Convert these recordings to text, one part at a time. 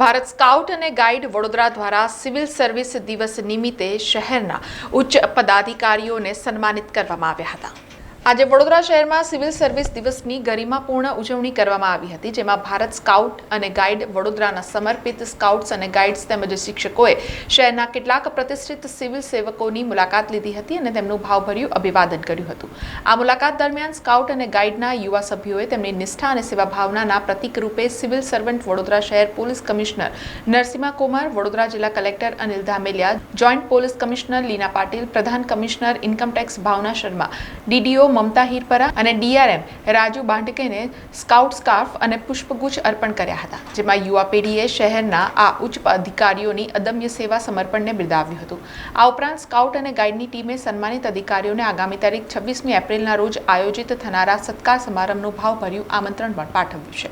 Bharat scout અને guide Vadodara દ્વારા civil service દિવસ નિમિત્તે શહેરના ઉચ્ચ પદાધિકારીઓને સન્માનિત કરવામાં આવ્યા હતા. આજે વડોદરા શહેરમાં સિવિલ સર્વિસ દિવસની ગરિમાપૂર્ણ ઉજવણી કરવામાં આવી હતી, જેમાં ભારત સ્કાઉટ અને ગાઈડ વડોદરાના સમર્પિત સ્કાઉટ્સ અને ગાઈડ્સ તેમજ શિક્ષકોએ શહેરના કેટલાક પ્રતિષ્ઠિત સિવિલ સેવકોની મુલાકાત લીધી હતી અને તેમનું ભાવભર્યું અભિવાદન કર્યું હતું. આ મુલાકાત દરમિયાન સ્કાઉટ અને ગાઈડના યુવા સભ્યોએ તેમની નિષ્ઠા અને સેવા ભાવનાના પ્રતિક રૂપે સિવિલ સર્વન્ટ વડોદરા શહેર પોલીસ કમિશનર નરસિંહા કુમાર, વડોદરા જિલ્લા collector Anil Dhameliya, joint police commissioner Leena Patil, પ્રધાન commissioner income tax Bhavna Sharma, DDO મમતા હીરપરા અને ડીઆરએમ રાજુ બાંડકેને સ્કાઉટ સ્કાર્ફ અને પુષ્પગુચ્છ અર્પણ કર્યા હતા જેમાં યુવા પેઢીએ શહેરના આ ઉચ્ચ અધિકારીઓની અદમ્ય સેવા સમર્પણને બિરદાવ્યું હતું આ ઉપરાંત સ્કાઉટ અને ગાઈડની ટીમે સન્માનિત અધિકારીઓને આગામી તારીખ છવ્વીસમી એપ્રિલના રોજ આયોજિત થનારા સત્કાર સમારંભનું ભાવભર્યું આમંત્રણ પણ પાઠવ્યું છે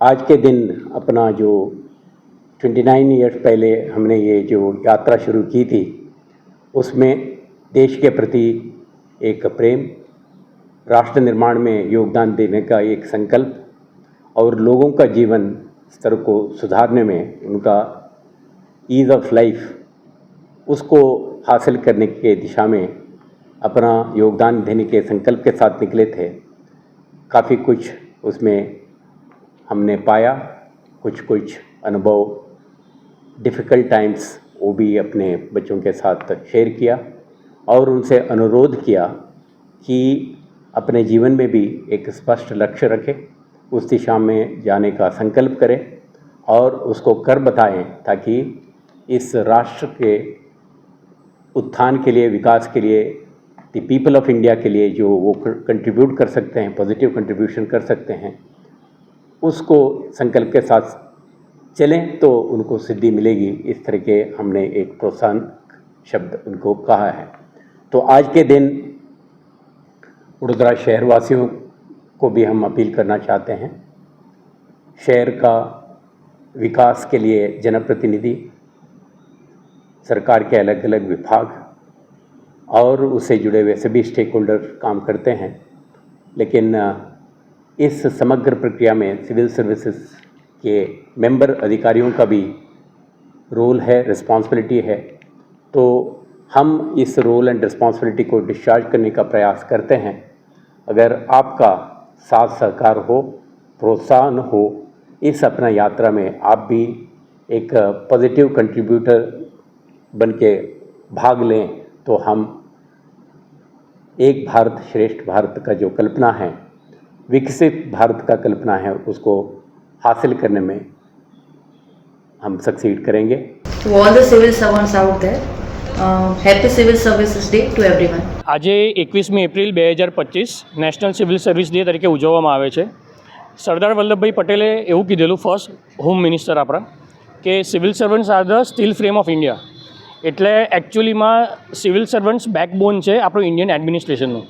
आज के दिन अपना जो 29 ईयर्स पहले हमने ये जो यात्रा शुरू की थी उसमें देश के प्रति एक प्रेम, राष्ट्र निर्माण में योगदान देने का एक संकल्प और लोगों का जीवन स्तर को सुधारने में उनका ईज़ ऑफ़ लाइफ उसको हासिल करने के दिशा में अपना योगदान देने के संकल्प के साथ निकले थे। काफ़ी कुछ उसमें हमने पाया कुछ कुछ अनुभव डिफ़िकल्ट टाइम्स वो भी अपने बच्चों के साथ शेयर किया और उनसे अनुरोध किया कि अपने जीवन में भी एक स्पष्ट लक्ष्य रखें, उस दिशा में जाने का संकल्प करें और उसको कर बताएँ ताकि इस राष्ट्र के उत्थान के लिए, विकास के लिए द पीपल ऑफ़ इंडिया के लिए जो वो कंट्रीब्यूट कर सकते हैं पॉजिटिव कंट्रीब्यूशन कर सकते हैं, उसको संकल्प के साथ चलें तो उनको सिद्धि मिलेगी। इस तरह के हमने एक प्रोत्साहन शब्द उनको कहा है। तो आज के दिन वडोदरा शहरवासियों को भी हम अपील करना चाहते हैं। शहर का विकास के लिए जनप्रतिनिधि, सरकार के अलग अलग विभाग और उससे जुड़े हुए सभी स्टेक होल्डर काम करते हैं। लेकिन, इस समग्र प्रक्रिया में सिविल सर्विसेज़ के मेंबर अधिकारियों का भी रोल है रिस्पॉन्सिबिलिटी है। तो हम इस रोल एंड रिस्पॉन्सिबिलिटी को डिस्चार्ज करने का प्रयास करते हैं। अगर आपका साथ सहकार हो, प्रोत्साहन हो, इस अपना यात्रा में आप भी एक पॉजिटिव कंट्रीब्यूटर बन के भाग लें तो हम एक भारत श्रेष्ठ भारत का जो कल्पना है, विकसित भारत का कल्पना है, उसको हासिल करने में हम सक्सीड करेंगे To all the civil servants out there, uh, happy Civil Services Day to everyone. આજે એકવીસમી એપ્રિલ બે હજાર પચીસ નેશનલ સિવિલ સર્વિસ ડે તરીકે ઉજવવામાં આવે છે સરદાર વલ્લભભાઈ પટેલે એવું કીધેલું ફર્સ્ટ હોમ મિનિસ્ટર આપણા કે civil servants are the steel frame of India એટલે એકચ્યુઅલીમાં સિવિલ સર્વન્ટ્સ બેકબોન છે આપણું ઇન્ડિયન એડમિનિસ્ટ્રેશનનું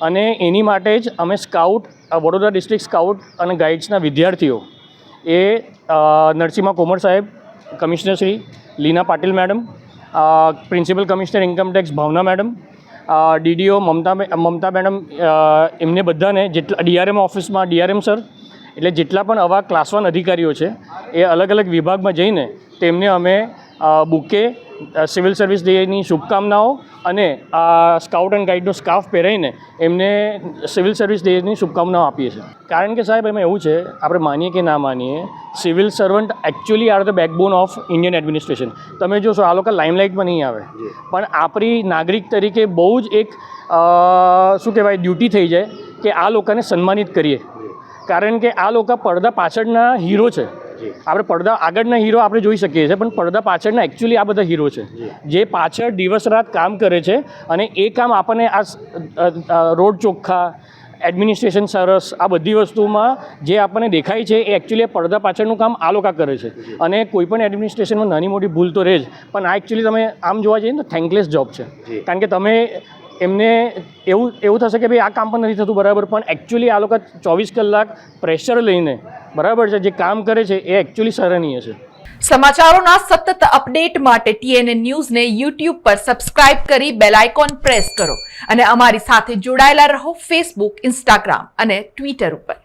અને એની માટે જ અમે સ્કાઉટ અ, વડોદરા ડિસ્ટ્રિક્ટ સ્કાઉટ અને ગાઈડ્સના વિદ્યાર્થીઓ એ નરસિંહા કોમર સાહેબ, commissioner Shri, Leena Patil madam principal commissioner income tax Bhavana madam DDO Mamta Mamta madam એમને બધાને જેટલા ડીઆરએમ ઓફિસમાં, ડીઆરએમ સર, એટલે જેટલા પણ આવા ક્લાસ વન અધિકારીઓ છે, એ અલગ અલગ વિભાગમાં જઈને તેમને અમે બુકે સિવિલ સર્વિસ ડેની શુભકામનાઓ અને આ સ્કાઉટ એન્ડ ગાઈડનો સ્કાફ પહેરાઈને એમને સિવિલ સર્વિસ ડેની શુભકામનાઓ આપીએ છીએ. કારણ કે સાહેબ એમાં એવું છે આપણે માનીએ કે ના માનીએ civil servant actually are the backbone of Indian administration તમે જોશો આ લોકો લાઇમલાઇટમાં નહીં આવે. પણ આપણી નાગરિક તરીકે બહુ જ એક શું કહેવાય ડ્યુટી થઈ જાય કે આ લોકોને સન્માનિત કરીએ. કારણ કે આ લોકો પડદા પાછળના હીરો છે. આપણે પડદા આગળના હીરો આપણે જોઈ શકીએ છીએ પણ પડદા પાછળના એકચ્યુઅલી આ બધા હીરો છે. જે. પાછળ દિવસ રાત કામ કરે છે અને એ કામ આપણને આ રોડ ચોખ્ખા એડમિનિસ્ટ્રેશન સરસ આ બધી વસ્તુમાં જે આપણને દેખાય છે એ એકચ્યુઅલી પડદા પાછળનું કામ આ લોકો કરે છે. અને કોઈ પણ એડમિનિસ્ટ્રેશનમાં નાની મોટી ભૂલ તો રહે જ પણ આ એકચ્યુઅલી તમે આમ જોવા જઈએ ને તો થેન્કલેસ જોબ છે. કારણ કે તમે એમને એવું એવું થશે કે ભાઈ આ કામ પણ નથી થતું, બરાબર. પણ એકચ્યુઅલી આ લોકો ચોવીસ કલાક પ્રેશર લઈને, બરાબર છે, જે કામ કરે છે, એ એકચ્યુઅલી સરાહનીય છે. સમાચારોના સતત અપડેટ માટે ટીએનએ ન્યૂઝને યુટ્યુબ પર સબસ્ક્રાઇબ કરી બેલ આઇકોન પ્રેસ કરો. અને અમારી સાથે જોડાયેલા રહો ફેસબુક ઇન્સ્ટાગ્રામ અને ટ્વિટર ઉપર.